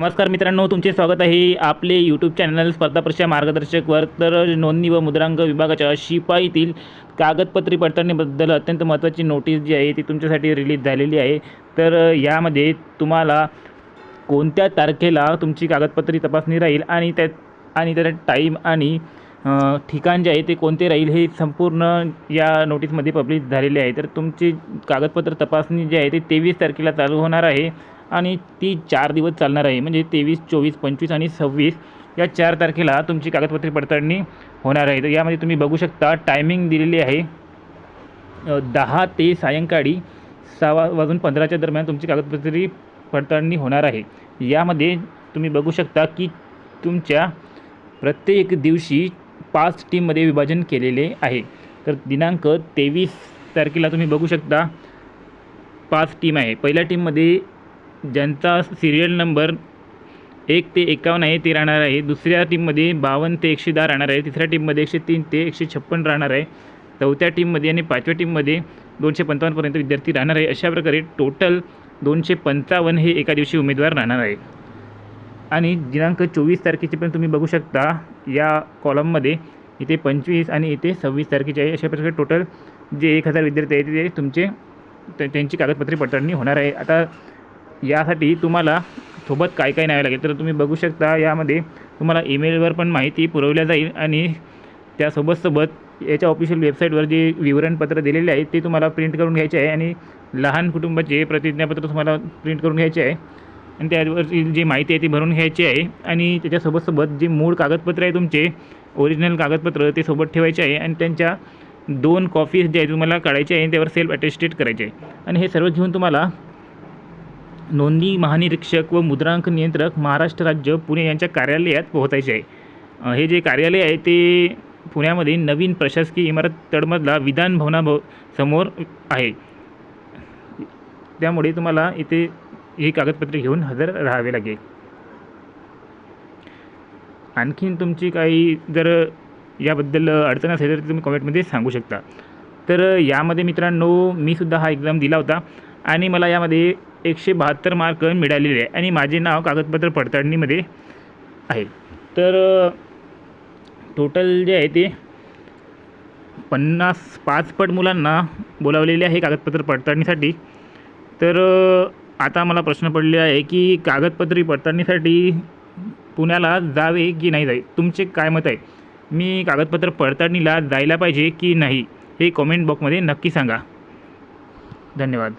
नमस्कार मित्रांनो तुमचे स्वागत आहे आपले यूट्यूब चॅनल स्पर्धा परीक्षा मार्गदर्शकवर तर नोंदणी व मुद्रांक विभागाच्या शिपाईतील कागदपत्री पडताळणीबद्दल अत्यंत महत्त्वाची नोटीस जी आहे ती तुमच्यासाठी रिलीज झालेली आहे. तर यामध्ये तुम्हाला कोणत्या तारखेला तुमची कागदपत्री तपासणी राहील आणि त्यात आणि त्याचा टाईम आणि ठिकाण जे आहे ते कोणते राहील हे संपूर्ण या नोटीसमध्ये पब्लिश झालेले आहे. तर तुमची कागदपत्र तपासणी जी आहे ते तेवीस तारखेला चालू होणार आहे. आणि ती चार दिवस चालणार आहे. म्हणजे तेवीस चोवीस पंचवीस आणि सव्वीस या चार तारखेला तुमची कागदपत्रे पडताळणी होणार आहे. तर यामध्ये तुम्ही बघू शकता टायमिंग दिलेली आहे. दहा ते सायंकाळी सहा वाजून पंधराच्या दरम्यान तुमची कागदपत्रे पडताळणी होणार आहे. यामध्ये तुम्ही बघू शकता की तुमच्या प्रत्येक दिवशी पाच टीममध्ये विभाजन केलेले आहे. तर दिनांक तेवीस तारखेला तुम्ही बघू शकता पाच टीम आहे. पहिल्या टीममध्ये ज्यांचा सिरियल नंबर एक ते एकावन्न आहे ते राहणार आहे. दुसऱ्या टीममध्ये बावन्न ते एकशे दहा राहणार आहे. तिसऱ्या टीममध्ये एकशे तीन ते एकशे छप्पन राहणार आहे. चौथ्या टीममध्ये आणि पाचव्या टीममध्ये दोनशे पंचावन्नपर्यंत विद्यार्थी राहणार आहे. अशा प्रकारे टोटल दोनशे पंचावन्न हे एका दिवशी उमेदवार राहणार आहे. आणि दिनांक चोवीस तारखेचे पण तुम्ही बघू शकता या कॉलममध्ये इथे पंचवीस आणि इथे सव्वीस तारखेचे आहे. अशा प्रकारे टोटल जे एक हजार विद्यार्थी आहेत ते तुमचे त्यांची कागदपत्रे पडताळणी होणार आहे. आता यासाठी तुम्हाला सोबत काय काय न्यावं लागेल? तर तुम्ही बघू शकता यामध्ये तुम्हाला ईमेलवर पण माहिती पुरवल्या जाईल आणि त्यासोबत सोबत याच्या ऑफिशियल वेबसाईटवर जे विवरणपत्र दिलेले आहे ते तुम्हाला प्रिंट करून घ्यायचे आहे आणि लहान कुटुंबाचे प्रतिज्ञापत्र तुम्हाला प्रिंट करून घ्यायचे आहे. आणि त्यावरची जी माहिती आहे ती भरून घ्यायची आहे आणि त्याच्यासोबत सोबत जे मूळ कागदपत्र आहे तुमचे ओरिजिनल कागदपत्र ते सोबत ठेवायचे आहे आणि त्यांच्या दोन कॉपीज जे आहे तुम्हाला काढायचे आहे त्यावर सेल्फ अटेस्टेड करायचे आहे. आणि हे सर्व घेऊन तुम्हाला नोंदणी महानिरीक्षक व मुद्रांक नियंत्रक महाराष्ट्र राज्य पुणे यांच्या कार्यालयात पोहोचायचे आहे. हे जे कार्यालय आहे ते पुण्यामध्ये नवीन प्रशासकीय इमारत तडमधला विधान भवनाभव समोर आहे. त्यामुळे तुम्हाला इथे ही कागदपत्रे घेऊन हजर राहावे लागेल. आणखीन तुमची काही जर याबद्दल अडचण असेल तर तुम्ही कमेंटमध्ये सांगू शकता. तर यामध्ये मित्रांनो मी सुद्धा हा एक्झाम दिला होता आणि मला यामध्ये एकशे बहात्तर मार्क मिळालेले आहे. आणि माझे नाव कागदपत्र पडताळणीमध्ये आहे. तर टोटल जे आहे ते पन्नास पाच पट मुलांना बोलावलेले आहे कागदपत्र पडताळणीसाठी. तर आता मला प्रश्न पडले आहे की कागदपत्री पडताळणीसाठी पुण्याला जावे की नाही जावे? तुमचे काय मत आहे? मी कागदपत्र पडताळणीला जायला पाहिजे की नाही? हे कॉमेंट बॉक्समध्ये नक्की सांगा. धन्यवाद.